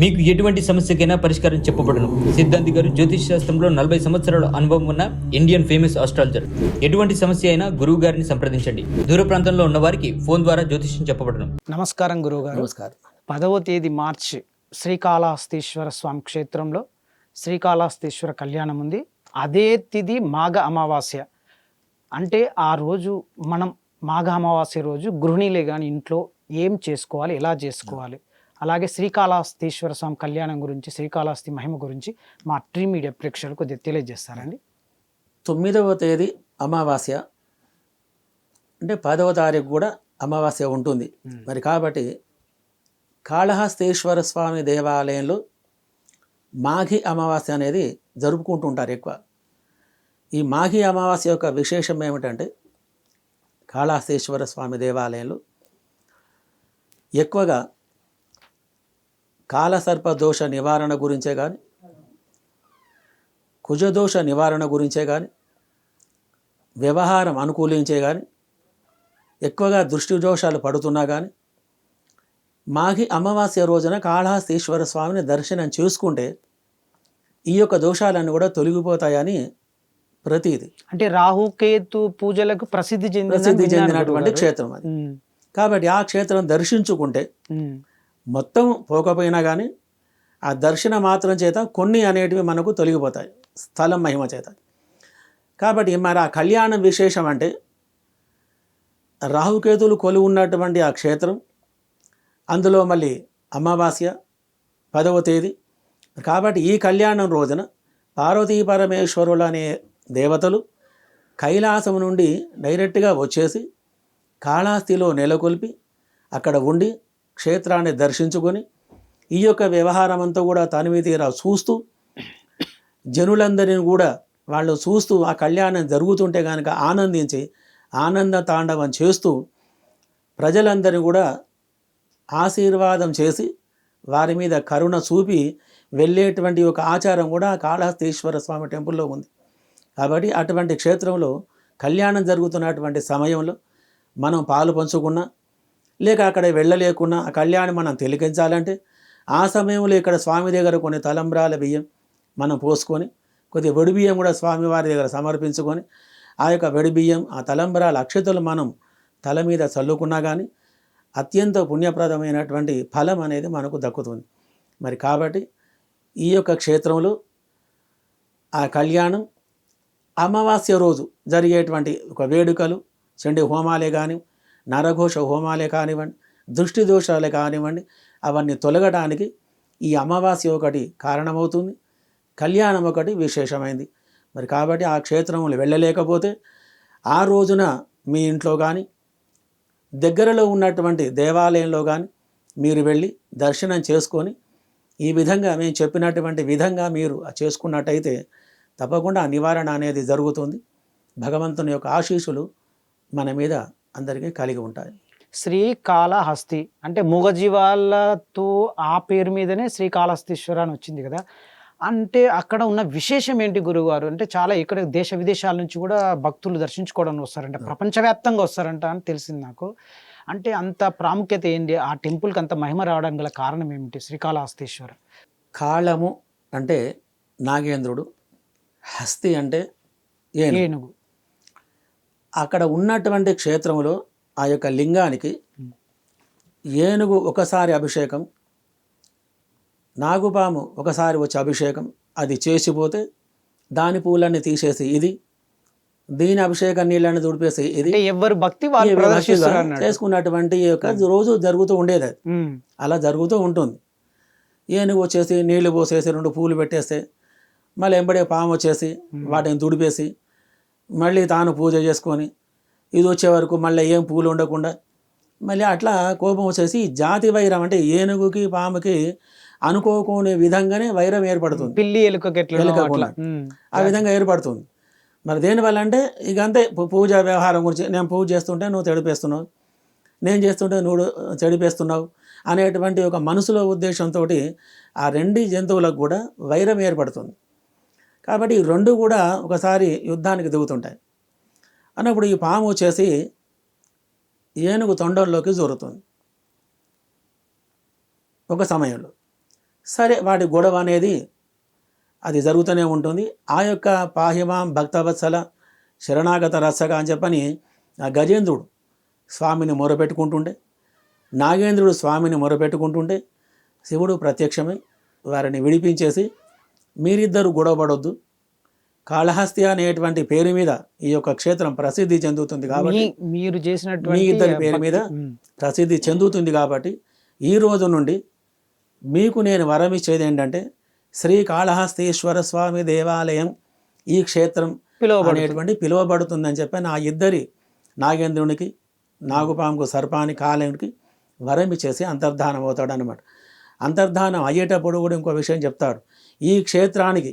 మీకు ఎటువంటి సమస్యకైనా పరిష్కారం చెప్పబడును. సిద్ధాంతి గారు జ్యోతిష్ శాస్త్రంలో నలభై సంవత్సరాల అనుభవం ఉన్న ఇండియన్ ఫేమస్ ఆస్ట్రాలజర్ ఎటువంటి సమస్య అయినా గురువు గారిని సంప్రదించండి. దూర ప్రాంతంలో ఉన్న వారికి ఫోన్ ద్వారా జ్యోతిష్యం చెప్పబడును. నమస్కారం గురువుగారు నమస్కారం. పదవ తేదీ మార్చి శ్రీకాళహస్తీశ్వర స్వామి క్షేత్రంలో శ్రీకాళహస్తీశ్వర కళ్యాణం ఉంది. అదే తిథి మాఘ అమావాస్య. అంటే ఆ రోజు మనం మాఘ అమావాస్య రోజు గృహిణీలే కానీ ఇంట్లో ఏం చేసుకోవాలి ఎలా చేసుకోవాలి? అలాగే శ్రీకాళహస్తీశ్వర స్వామి కళ్యాణం గురించి శ్రీకాళహస్తి మహిమ గురించి మా ట్రీ మీడియా ప్రేక్షకులకు కొద్దిగా తెలియజేస్తారండి. తొమ్మిదవ తేదీ అమావాస్య. అంటే పదవ తారీఖు కూడా అమావాస్య ఉంటుంది. మరి కాబట్టి కాళహస్తీశ్వర స్వామి దేవాలయంలో మాఘి అమావాస్య అనేది జరుపుకుంటుంటారు ఎక్కువ. ఈ మాఘి అమావాస్య యొక్క విశేషం ఏమిటంటే కాళహస్తీశ్వర స్వామి దేవాలయంలో ఎక్కువగా కాలసర్ప దోష నివారణ గురించే కానీ కుజదోష నివారణ గురించే కానీ వ్యవహారం అనుకూలించే కానీ ఎక్కువగా దృష్టి దోషాలు పడుతున్నా కానీ మాఘి అమావాస్య రోజున కాళహస్తీశ్వర స్వామిని దర్శనం చేసుకుంటే ఈ యొక్క దోషాలన్నీ కూడా తొలగిపోతాయని ప్రతీది అంటే రాహుకేతు పూజలకు ప్రసిద్ధి చెందిన ప్రసిద్ధి చెందినటువంటి క్షేత్రం అది. కాబట్టి ఆ క్షేత్రం దర్శించుకుంటే మొత్తం పోకపోయినా కానీ ఆ దర్శన మాత్రం చేత కొన్ని అనేటివి మనకు తొలగిపోతాయి. స్థలం మహిమ చేత. కాబట్టి మరి ఆ కళ్యాణం విశేషం అంటే రాహుకేతులు కొలు ఉన్నటువంటి ఆ క్షేత్రం అందులో మళ్ళీ అమావాస్య పదవ తేదీ. కాబట్టి ఈ కళ్యాణం రోజున పార్వతీ పరమేశ్వరులు అనే దేవతలు కైలాసం నుండి డైరెక్ట్గా వచ్చేసి కాళహస్తిలో నెలకొల్పి అక్కడ ఉండి క్షేత్రాన్ని దర్శించుకొని ఈ యొక్క వ్యవహారం అంతా కూడా తనివి తీరా చూస్తూ జనులందరిని కూడా వాళ్ళు చూస్తూ ఆ కళ్యాణం జరుగుతుంటే కనుక ఆనందించి ఆనంద తాండవం చేస్తూ ప్రజలందరినీ కూడా ఆశీర్వాదం చేసి వారి మీద కరుణ చూపి వెళ్ళేటువంటి ఒక ఆచారం కూడా కాళహస్తీశ్వర స్వామి టెంపుల్లో ఉంది. కాబట్టి అటువంటి క్షేత్రంలో కళ్యాణం జరుగుతున్నటువంటి సమయంలో మనం పాలు పంచుకున్నా లేక అక్కడ వెళ్ళలేకున్నా ఆ కళ్యాణం మనం తిలకించాలంటే ఆ సమయంలో ఇక్కడ స్వామి దగ్గర కొన్ని తలంబ్రాల బియ్యం మనం పోసుకొని కొద్దిగా వెడి బియ్యం కూడా స్వామివారి దగ్గర సమర్పించుకొని ఆ యొక్క వెడి బియ్యం ఆ తలంబ్రాల అక్షతలు మనం తల మీద చల్లుకున్నా కానీ అత్యంత పుణ్యప్రదమైనటువంటి ఫలం అనేది మనకు దక్కుతుంది. మరి కాబట్టి ఈ యొక్క క్షేత్రంలో ఆ కళ్యాణం అమావాస్య రోజు జరిగేటువంటి ఒక వేడుకలు చండి హోమాలే కానీ నరఘోష హోమాలే కానివ్వండి దృష్టి దోషాలే కానివ్వండి అవన్నీ తొలగడానికి ఈ అమావాస్య ఒకటి కారణమవుతుంది. కళ్యాణం ఒకటి విశేషమైంది. మరి కాబట్టి ఆ క్షేత్రంలో వెళ్ళలేకపోతే ఆ రోజున మీ ఇంట్లో కానీ దగ్గరలో ఉన్నటువంటి దేవాలయంలో కానీ మీరు వెళ్ళి దర్శనం చేసుకొని ఈ విధంగా మేము చెప్పినటువంటి విధంగా మీరు చేసుకున్నట్టయితే తప్పకుండా నివారణ అనేది జరుగుతుంది. భగవంతుని యొక్క ఆశీస్సులు మన మీద అందరికీ కలిగి ఉంటాయి. శ్రీకాళహస్తి అంటే మూగజీవాలతో ఆ పేరు మీదనే శ్రీకాళహస్తీశ్వర అని వచ్చింది కదా. అంటే అక్కడ ఉన్న విశేషం ఏంటి గురువుగారు? అంటే చాలా ఇక్కడ దేశ విదేశాల నుంచి కూడా భక్తులు దర్శించుకోవడానికి వస్తారంట ప్రపంచవ్యాప్తంగా వస్తారంట అని తెలిసింది నాకు. అంటే అంత ప్రాముఖ్యత ఏంటి? ఆ టెంపుల్కి అంత మహిమ రావడానికి గల కారణం ఏమిటి? శ్రీకాళహస్తీశ్వర. కాళము అంటే నాగేంద్రుడు హస్తి అంటే ఏనుగు. అక్కడ ఉన్నటువంటి క్షేత్రంలో ఆ యొక్క లింగానికి ఏనుగు ఒకసారి అభిషేకం నాగుపాము ఒకసారి వచ్చి అభిషేకం అది చేసిపోతే దాని పూలన్నీ తీసేసి ఇది దీని అభిషేక నీళ్ళని తుడిపేసి ఇది. ఎవరు భక్తి చేసుకున్నటువంటి యొక్క రోజు జరుగుతూ ఉండేది అది. అలా జరుగుతూ ఉంటుంది. ఏనుగు వచ్చేసి నీళ్ళు పోసేసి రెండు పూలు పెట్టేస్తే మళ్ళీ ఎంబడే పాము వచ్చేసి వాటిని తుడిపేసి మళ్ళీ తాను పూజ చేసుకొని ఇది వచ్చే వరకు మళ్ళీ ఏం పూలు ఉండకుండా మళ్ళీ అట్లా కోపం వచ్చేసి జాతి వైరం అంటే ఏనుగుకి పాముకి అనుకోకునే విధంగానే వైరం ఏర్పడుతుంది. పిల్లి ఎలుకకి ఎలుక ఆ విధంగా ఏర్పడుతుంది. మరి దేనివల్ల అంటే ఇక అంతే పూజ వ్యవహారం గురించి నేను పూజ చేస్తుంటే నువ్వు చెడిపేస్తున్నావు. నేను చేస్తుంటే నువ్వు చెడిపేస్తున్నావు అనేటువంటి ఒక మనసులో ఉద్దేశంతో ఆ రెండు జంతువులకు కూడా వైరం ఏర్పడుతుంది. కాబట్టి ఈ రెండు కూడా ఒకసారి యుద్ధానికి దిగుతుంటాయి. అన్నప్పుడు ఈ పాము వచ్చేసి ఏనుగు తొండంలోకి జోరుతుంది. ఒక సమయంలో. సరే వాటి గొడవ అనేది అది జరుగుతూనే ఉంటుంది. ఆ యొక్క పాహిమాం భక్తవత్సల శరణాగత రసగా అని చెప్పని ఆ గజేంద్రుడు స్వామిని మొరపెట్టుకుంటుండే. నాగేంద్రుడు స్వామిని మొరపెట్టుకుంటుంటే శివుడు ప్రత్యక్షమై వారిని విడిపించేసి మీరిద్దరు గొడవపడొద్దు కాళహస్తి అనేటువంటి పేరు మీద ఈ యొక్క క్షేత్రం ప్రసిద్ధి చెందుతుంది కాబట్టి మీ- మీరు మీ చేసినటువంటి ఇద్దరి పేరు మీద. ప్రసిద్ధి చెందుతుంది కాబట్టి ఈ రోజు నుండి మీకు నేను వరం ఇచ్చేది ఏంటంటే శ్రీకాళహస్తీశ్వర స్వామి దేవాలయం ఈ క్షేత్రం. అనేటువంటి పిలువబడుతుందని చెప్పి నా ఇద్దరి నాగేంద్రునికి నాగుపాముకు సర్పానికి కాలేనికి వరం ఇచ్చేసి అంతర్ధానం అవుతాడు అనమాట అంతర్ధానం అయ్యేటప్పుడు కూడా ఇంకో విషయం చెప్తాడు ఈ క్షేత్రానికి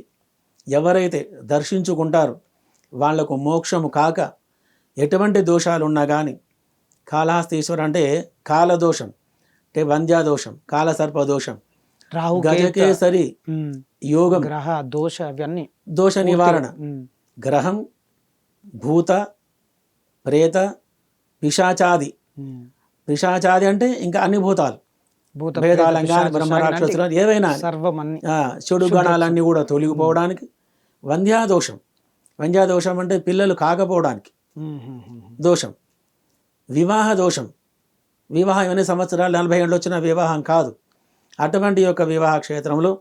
ఎవరైతే దర్శించుకుంటారో వాళ్ళకు మోక్షము కాక ఎటువంటి దోషాలు ఉన్నా కానీ కాళహస్తీశ్వర అంటే కాలదోషం అంటే వంద్యాదోషం కాలసర్ప దోషం రాహు గజకేసరి యోగం గ్రహ దోష అవన్నీ దోష నివారణ గ్రహం భూత ప్రేత పిశాచాది. పిశాచాది అంటే ఇంకా అన్ని భూతాలు. భూత భేదాలం కానీ బ్రహ్మరాక్షసులు ఏవైనా సర్వమన్ని చెడు గణాలన్నీ కూడా తొలగిపోవడానికి వంధ్యాదోషం. వంధ్యాదోషం అంటే పిల్లలు కాకపోవడానికి. దోషం. వివాహ దోషం. వివాహం ఎన్ని సంవత్సరాలు నలభై ఏళ్ళు వచ్చిన వివాహం కాదు. అటువంటి యొక్క వివాహ క్షేత్రంలో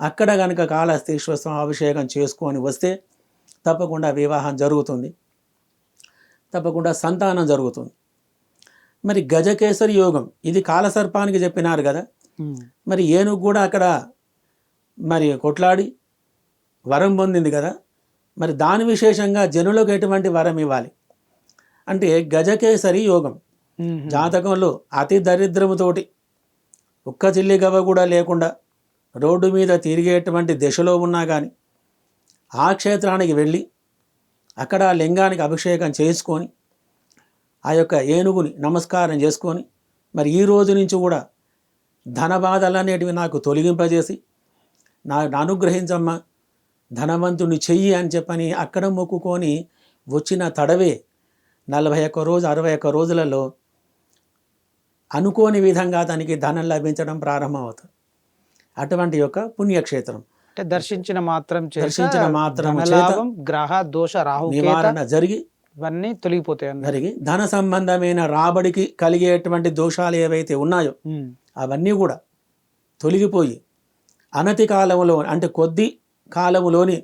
అక్కడ కనుక కాళహస్తీశ్వర స్వామి అభిషేకం చేసుకొని వస్తే తప్పకుండా వివాహం జరుగుతుంది. తప్పకుండా సంతానం జరుగుతుంది. మరి గజకేసరి యోగం ఇది కాలసర్పానికి చెప్పినారు కదా. మరి ఏనుగు కూడా అక్కడ మరి కొట్లాడి వరం పొందింది కదా. మరి దాని విశేషంగా జనులకు ఎటువంటి వరం ఇవ్వాలి? అంటే గజకేసరి యోగం. జాతకంలో అతి దరిద్రముతోటి ఒక్క చిల్లి గవ్వ కూడా లేకుండా రోడ్డు మీద తిరిగేటువంటి దశలో ఉన్నా కానీ ఆ క్షేత్రానికి వెళ్ళి అక్కడ లింగానికి అభిషేకం చేసుకొని ఆ యొక్క ఏనుగుని నమస్కారం చేసుకొని మరి ఈ రోజు నుంచి కూడా ధన బాధలు అనేటివి నాకు తొలగింపజేసి నా అనుగ్రహించమ్మా ధనవంతుని చెయ్యి అని చెప్పని అక్కడ మొక్కుకొని వచ్చిన తడవే నలభై ఒక్క రోజు అరవై ఒక్క రోజులలో అనుకోని విధంగా తనకి ధనం లభించడం ప్రారంభమవుతుంది. అటువంటి యొక్క పుణ్యక్షేత్రం. అంటే దర్శించిన మాత్రం దర్శించిన మాత్రం గ్రహ దోష రాహు నివారణ జరిగి ఇవన్నీ తొలగిపోతాయి జరిగి ధన సంబంధమైన రాబడికి కలిగేటువంటి దోషాలు ఏవైతే ఉన్నాయో అవన్నీ కూడా తొలగిపోయి అనతి కాలంలో అంటే కొద్ది కాలములోని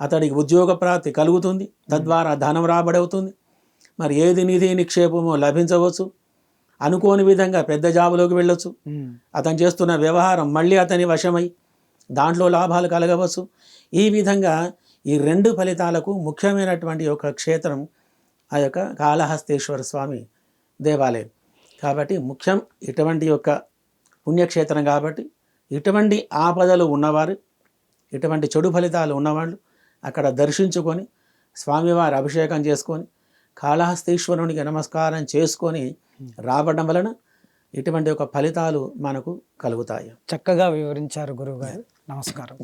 అతడికి ఉద్యోగ ప్రాప్తి కలుగుతుంది. తద్వారా ధనం రాబడవుతుంది. మరి ఏది నిధి నిక్షేపమో లభించవచ్చు. అనుకోని విధంగా పెద్ద జాబులోకి వెళ్ళొచ్చు. అతను చేస్తున్న వ్యవహారం మళ్ళీ అతని వశమై దాంట్లో లాభాలు కలగవచ్చు. ఈ విధంగా ఈ రెండు ఫలితాలకు ముఖ్యమైనటువంటి ఒక క్షేత్రం ఆ యొక్క కాళహస్తేశ్వర స్వామి దేవాలయం. కాబట్టి ముఖ్యం ఇటువంటి యొక్క పుణ్యక్షేత్రం కాబట్టి ఇటువంటి ఆపదలు ఉన్నవారు ఇటువంటి చెడు ఫలితాలు ఉన్నవాళ్ళు అక్కడ దర్శించుకొని స్వామివారి అభిషేకం చేసుకొని కాళహస్తీశ్వరునికి నమస్కారం చేసుకొని రావడం వలన ఇటువంటి ఒక ఫలితాలు మనకు కలుగుతాయి. చక్కగా వివరించారు గురువు గారు నమస్కారం